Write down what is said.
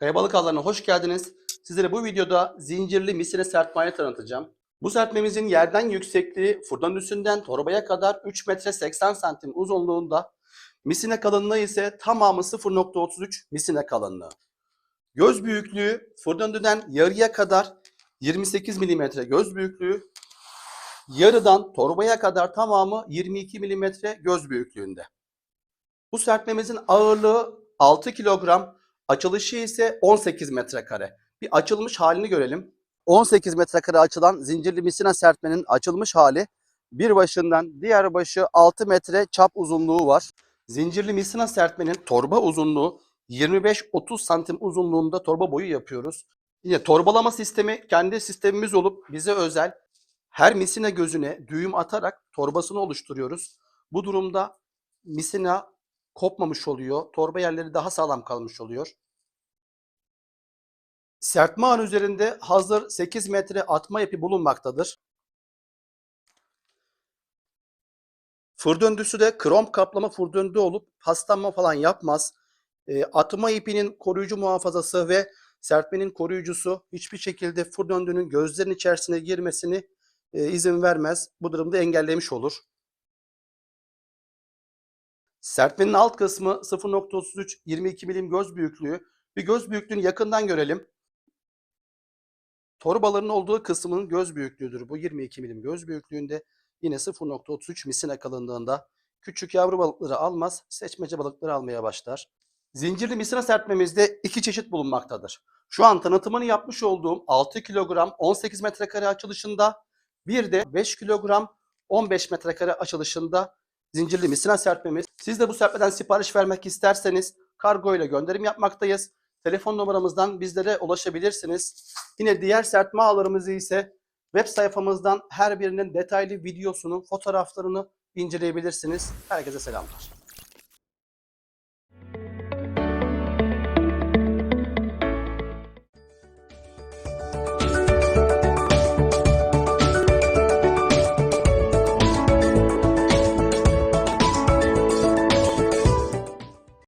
Kayabalık Ağları'na hoş geldiniz. Sizlere bu videoda zincirli misine sertmayı tanıtacağım. Bu sertmemizin yerden yüksekliği fırdan üstünden torbaya kadar 3 metre 80 santim uzunluğunda. Misine kalınlığı ise tamamı 0.33 misine kalınlığı. Göz büyüklüğü fırdan yarıya kadar 28 mm göz büyüklüğü. Yarıdan torbaya kadar tamamı 22 mm göz büyüklüğünde. Bu sertmemizin ağırlığı 6 kilogram, açılışı ise 18 metrekare. Bir açılmış halini görelim. 18 metrekare açılan zincirli misina sertmenin açılmış hali bir başından diğer başı 6 metre çap uzunluğu var. Zincirli misina sertmenin torba uzunluğu 25-30 santim uzunluğunda torba boyu yapıyoruz. Yine torbalama sistemi kendi sistemimiz olup bize özel her misina gözüne düğüm atarak torbasını oluşturuyoruz. Bu durumda misina kopmamış oluyor. Torba yerleri daha sağlam kalmış oluyor. Sertme üzerinde hazır 8 metre atma ipi bulunmaktadır. Fır döndüsü de krom kaplama fır döndü olup paslanma falan yapmaz. E, atma ipinin koruyucu muhafazası ve sertmenin koruyucusu hiçbir şekilde fır döndüğünün gözlerin içerisine girmesini e, izin vermez. Bu durumda engellemiş olur. Sertmenin alt kısmı 0.33 22 milim göz büyüklüğü. Bir göz büyüklüğünü yakından görelim. Torbaların olduğu kısmının göz büyüklüğüdür. Bu 22 milim göz büyüklüğünde yine 0.33 misine kalınlığında. Küçük yavru balıkları almaz, seçmece balıkları almaya başlar. Zincirli misina sertmemizde iki çeşit bulunmaktadır. Şu an tanıtımını yapmış olduğum 6 kilogram 18 metrekare açılışında bir de 5 kilogram 15 metrekare açılışında zincirli misina serpmemiz. Siz de bu serpmeden sipariş vermek isterseniz kargo ile gönderim yapmaktayız. Telefon numaramızdan bizlere ulaşabilirsiniz. Yine diğer serpme ağlarımızı ise web sayfamızdan her birinin detaylı videosunu, fotoğraflarını inceleyebilirsiniz. Herkese selamlar.